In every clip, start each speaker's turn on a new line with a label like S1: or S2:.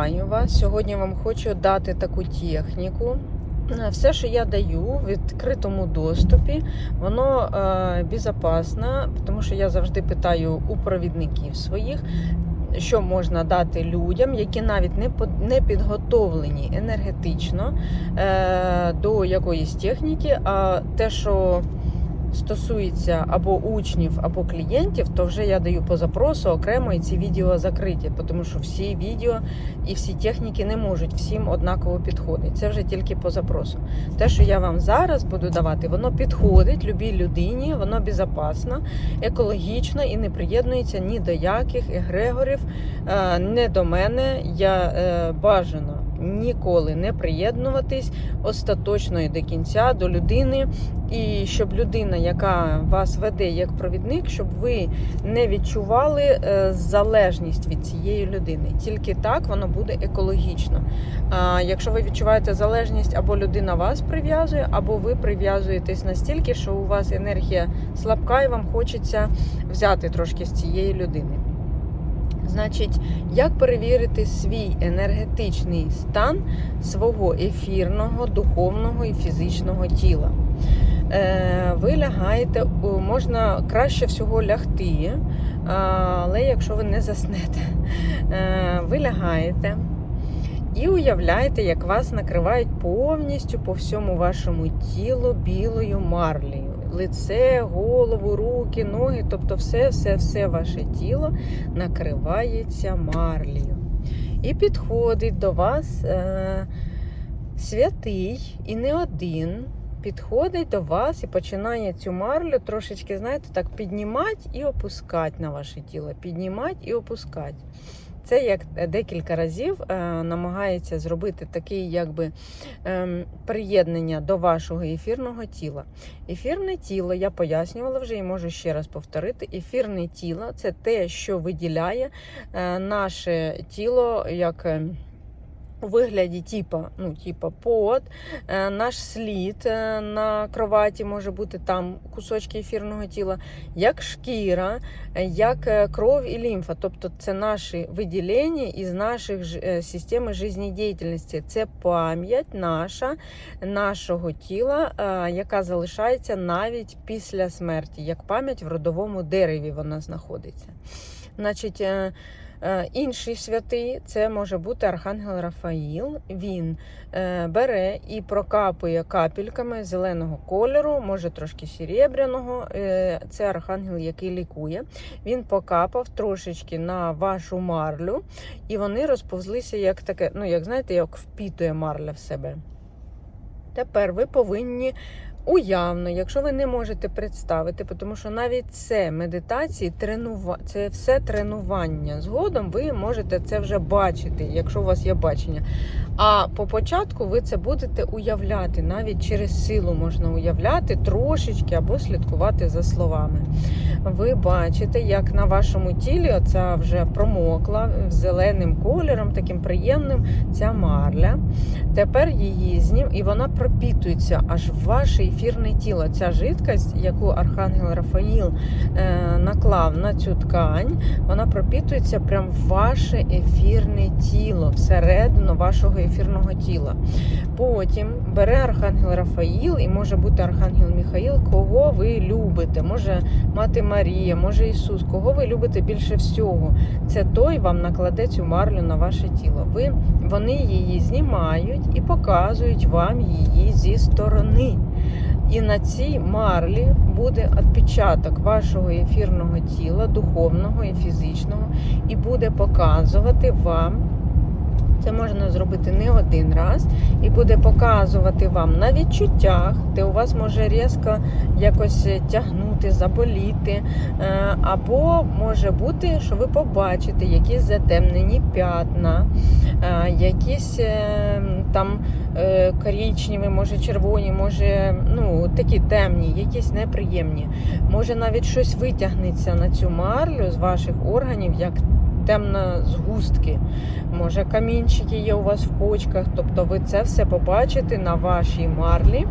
S1: Вітаю вас! Сьогодні вам хочу дати таку техніку. Е, Все, що я даю в відкритому доступі, воно е, безпечно, тому що я завжди питаю у провідників своїх, що можна дати людям, які навіть не, не підготовлені енергетично е, до якоїсь техніки, а те, що стосується або учнів, або клієнтів, то вже я даю по запросу окремо і ці відео закриті, тому що всі відео і всі техніки не можуть всім однаково підходити. Це вже тільки по запросу. Те, що я вам зараз буду давати, воно підходить любій людині, воно безпечно, екологічно і не приєднується ні до яких егрегорів, е, не до мене. Я е, бажано ніколи не приєднуватись остаточно і до кінця до людини. І щоб людина, яка вас веде як провідник, щоб ви не відчували е, залежність від цієї людини. Тільки так воно буде екологічно. А якщо ви відчуваєте залежність, або людина вас прив'язує, або ви прив'язуєтесь настільки, що у вас енергія слабка, і вам хочеться взяти трошки з цієї людини. Значить, як перевірити свій енергетичний стан свого ефірного, духовного і фізичного тіла? Е, Ви лягаєте, можна краще всього лягти, але якщо ви не заснете, Е, ви лягаєте і уявляєте, як вас накривають повністю по всьому вашому тілу білою марлею. Лице, голову, руки, ноги, тобто все, все, все ваше тіло накривається марлею. І підходить до вас е, святий і не один. Підходить до вас і починає цю марлю трошечки, знаєте, так піднімати і опускати на ваше тіло. Піднімати і опускати. Це як декілька разів е, намагається зробити такий якби ем, приєднання до вашого ефірного тіла. Ефірне тіло, я пояснювала вже і можу ще раз повторити. Ефірне тіло це те, що виділяє е, наше тіло як. У вигляді типа, ну, типа пот, е, наш слід е, на кроваті може бути там кусочки ефірного тіла, як шкіра, е, як кров і лімфа. Тобто це наші виділення із наших системи життєдіяльності. Це пам'ять наша, нашого тіла, яка залишається навіть після смерті, як пам'ять в родовому дереві вона знаходиться. Значить, Інший святий це може бути Архангел Рафаїл. Він е, бере і прокапує капельками зеленого кольору, може трошки серебряного. Е, Це архангел, який лікує. Він покапав трошечки на вашу марлю, і вони розповзлися як таке, ну як знаєте, як впітує марля в себе. Тепер ви повинні уявно, якщо ви не можете представити, тому що навіть це медитації, тренува... це все тренування. Згодом ви можете це вже бачити, якщо у вас є бачення. А по початку ви це будете уявляти, навіть через силу можна уявляти трошечки або слідкувати за словами. Ви бачите, як на вашому тілі оця вже промокла зеленим кольором, таким приємним ця марля. Тепер її знім, і вона пропітується аж в ваше ефірне тіло. Ця жидкость, яку Архангел Рафаїл е, наклав на цю ткань, вона пропітується прямо в ваше ефірне тіло, всередину вашого ефірного тіла. Потім бере Архангел Рафаїл і може бути Архангел Міхаїл, кого ви любите. Може мати Марія, може Ісус, кого ви любите більше всього. Це той вам накладе цю марлю на ваше тіло. Ви, вони її знімають і показують вам її зі сторони. І на цій марлі буде відпечаток вашого ефірного тіла, духовного і фізичного, і буде показувати вам. Це можна зробити не один раз, і буде показувати вам на відчуттях, де у вас може різко якось тягнути, заболіти. Е, Або може бути, що ви побачите якісь затемнені п'ятна, якісь е, там е, коричневі, може червоні, може ну, такі темні, якісь неприємні. Може навіть щось витягнеться на цю марлю з ваших органів, як темна згустки. Може, камінчики є у вас в почках, тобто ви це все побачите на вашій марлі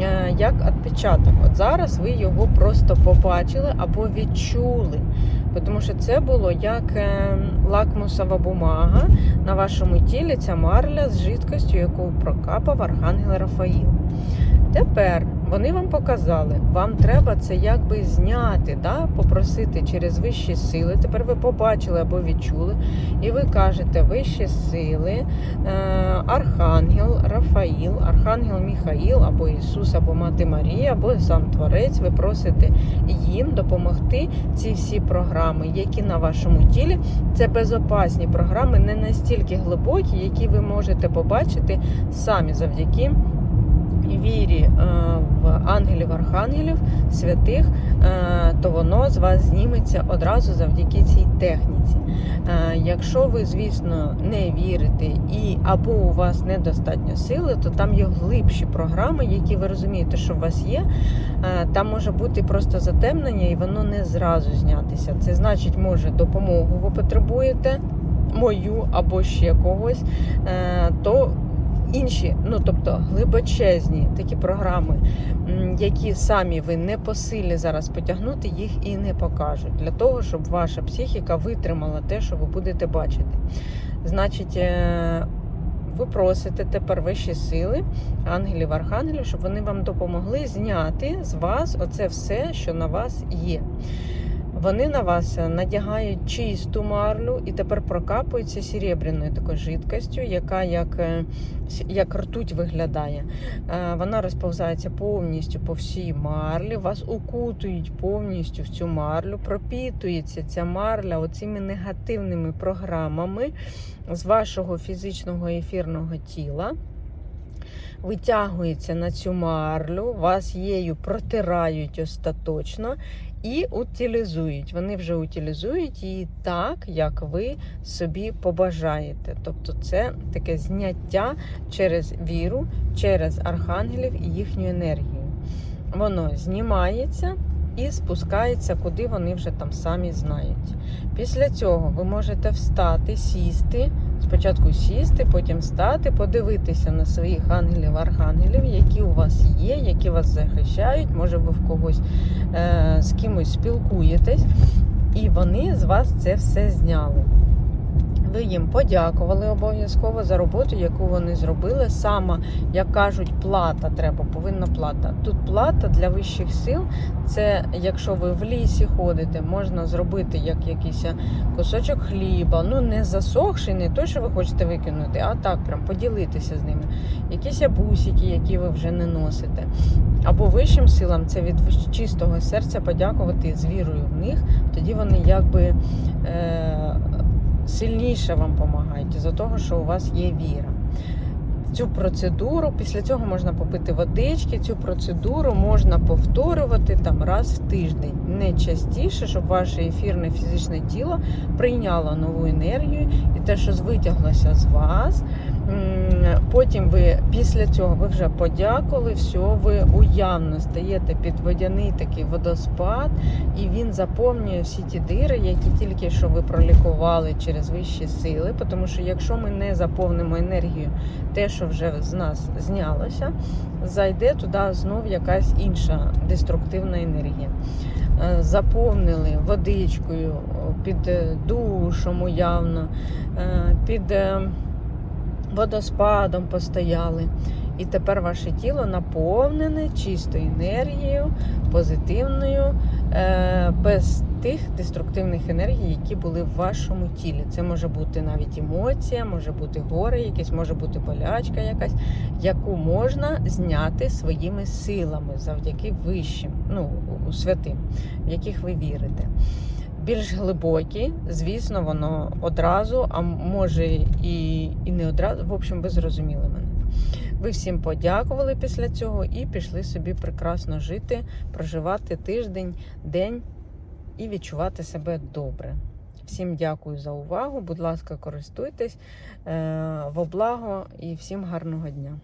S1: е, як відпечаток. От зараз ви його просто побачили або відчули. Тому що це було як е, лакмусова бумага на вашому тілі, ця марля з жидкостю, яку прокапав Архангел Рафаїл. Тепер вони вам показали, вам треба це якби зняти, да? попросити через вищі сили. Тепер ви побачили або відчули, і ви кажете вищі сили, е, Архангел Рафаїл, Архангел Міхаїл, або Ісус, або Мати Марія, або сам Творець. Ви просите їм допомогти ці всі програми, які на вашому тілі. Це безопасні програми, не настільки глибокі, які ви можете побачити самі завдяки вірі е, в ангелів, архангелів, святих, е, то воно з вас зніметься одразу завдяки цій техніці. Е, Якщо ви, звісно, не вірите і або у вас недостатньо сили, то там є глибші програми, які ви розумієте, що у вас є. Там може бути просто затемнення, і воно не зразу знятися. Це значить, може допомогу ви потребуєте. Мою або ще когось, то інші, ну тобто глибочезні такі програми, які самі ви не посилі зараз потягнути, їх і не покажуть для того, щоб ваша психіка витримала те, що ви будете бачити. Значить, е, ви просите тепер вищі сили, ангелів, архангелів, щоб вони вам допомогли зняти з вас оце все, що на вас є. Вони на вас надягають чисту марлю і тепер прокапуються серебряною такою жидкостю, яка як, е, як ртуть виглядає. Е, Вона розповзається повністю по всій марлі, вас укутують повністю в цю марлю, пропітується ця марля оцими негативними програмами з вашого фізичного ефірного тіла. Витягується на цю марлю, вас її протирають остаточно і утилізують. Вони вже утилізують її так, як ви собі побажаєте. Тобто це таке зняття через віру, через архангелів і їхню енергію. Воно знімається і спускається, куди вони вже там самі знають. Після цього ви можете встати, сісти. Спочатку сісти, потім встати, подивитися на своїх ангелів-архангелів, які у вас є, які вас захищають. Може, ви в когось е, з кимось спілкуєтесь, і вони з вас це все зняли. Ви їм подякували обов'язково за роботу, яку вони зробили. Саме, як кажуть, плата треба, повинна плата. Тут плата для вищих сил. Це якщо ви в лісі ходите, можна зробити як якийсь кусочок хліба, ну не засохший, не той, що ви хочете викинути, а так прям поділитися з ними. Якісь бусики, які ви вже не носите. Або вищим силам це від чистого серця подякувати з вірою в них. Тоді вони якби. Е- сильніше вам допомагають із-за того, що у вас є віра. Цю процедуру, після цього можна попити водички, цю процедуру можна повторювати там раз в тиждень. Не частіше, щоб ваше ефірне фізичне тіло прийняло нову енергію і те, що витяглося з вас. Потім ви після цього ви вже подякували, все, ви уявно стаєте під водяний такий водоспад, і він заповнює всі ті дири, які тільки що ви пролікували через вищі сили. Тому що якщо ми не заповнимо енергію, те, що вже з нас знялося, зайде туди знов якась інша деструктивна енергія. Е, Заповнили водичкою під душом уявно, е, під водоспадом постояли. І тепер ваше тіло наповнене чистою енергією, позитивною, без тих деструктивних енергій, які були в вашому тілі. Це може бути навіть емоція, може бути горе, якесь, може бути болячка якась, яку можна зняти своїми силами завдяки вищим, ну, святим, в яких ви вірите більш глибокі, звісно, воно одразу, а може і і не одразу. В общем, ви зрозуміли мене. Ви всім подякували після цього і пішли собі прекрасно жити, проживати тиждень, день і відчувати себе добре. Всім дякую за увагу. Будь ласка, користуйтесь е, во благо і всім гарного дня.